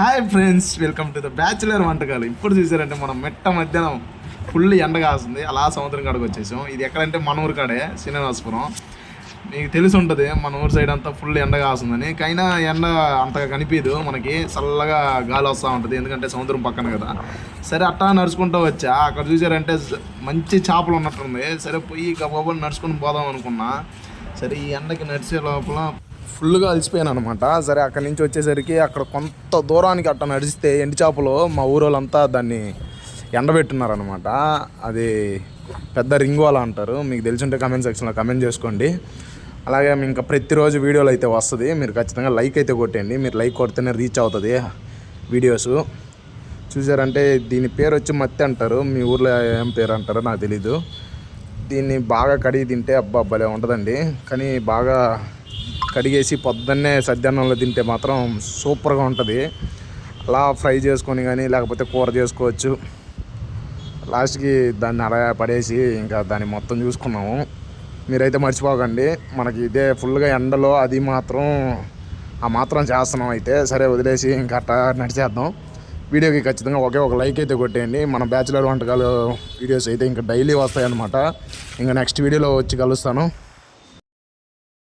Hi friends welcome to the bachelor వంటకాలు. ఇప్పుడు చూసారంటే మనం మెట్ట మధ్యాహ్నం ఫుల్ ఎండ కాస్తుంది. అలా సముద్రం కాడకు వచ్చేసాం. ఇది ఎక్కడంటే మన ఊరు కాడే శ్రీనివాసపురం. మీకు తెలిసి ఉంటుంది మన ఊరు సైడ్ అంతా ఫుల్ ఎండ కాస్తుందని. కైనా ఎండ అంతగా కనిపించదు మనకి చల్లగా గాలి వస్తూ ఉంటుంది ఎందుకంటే సముద్రం పక్కన కదా. సరే అట్టా నడుచుకుంటూ వచ్చా. అక్కడ చూసారంటే మంచి చేపలు ఉన్నట్టుంది. సరే పోయి గబాబు నడుచుకుని పోదాం అనుకున్నా. సరే ఈ ఎండకి నడిచే లోపల ఫుల్గా అలసిపోయాను అనమాట సరే అక్కడి నుంచి వచ్చేసరికి అక్కడ కొంత దూరానికి అట్ట నడిస్తే ఎండి చేపలు మా ఊరోళ్ళంతా దాన్ని ఎండబెట్టున్నారనమాట అది పెద్ద రింగ్ వాలా అంటారు. మీకు తెలిసింటే కమెంట్ సెక్షన్లో కమెంట్ చేసుకోండి. అలాగే ఇంకా ప్రతిరోజు వీడియోలు అయితే వస్తుంది. మీరు ఖచ్చితంగా లైక్ అయితే కొట్టండి మీరు లైక్ కొడితేనే రీచ్ అవుతుంది వీడియోస్ చూసారంటే దీని పేరు వచ్చి మత్తి అంటారు. మీ ఊర్లో ఏం పేరు అంటారో నాకు తెలీదు. దీన్ని బాగా కడిగి తింటే అబ్బా భలే ఉంటుందండి. కానీ బాగా కడిగేసి పొద్దున్నే సద్యాన్నంలో తింటే మాత్రం సూపర్గా ఉంటుంది. అలా ఫ్రై చేసుకొని కానీ లేకపోతే కూర చేసుకోవచ్చు. లాస్ట్కి దాన్ని అలా పడేసి ఇంకా దాన్ని మొత్తం చూసుకున్నాము. మీరైతే మర్చిపోకండి మనకి ఇదే ఫుల్గా ఎండలో అది మాత్రం ఆ మాత్రం చేస్తున్నాం అయితే. సరే వదిలేసి ఇంకా అట్టా నడిచేద్దాం. వీడియోకి ఖచ్చితంగా ఒకే ఒక లైక్ అయితే కొట్టేయండి. మన బ్యాచులర్ వంటకాలు వీడియోస్ అయితే ఇంకా డైలీ వస్తాయన్నమాట. ఇంకా నెక్స్ట్ వీడియోలో వచ్చి కలుస్తాను.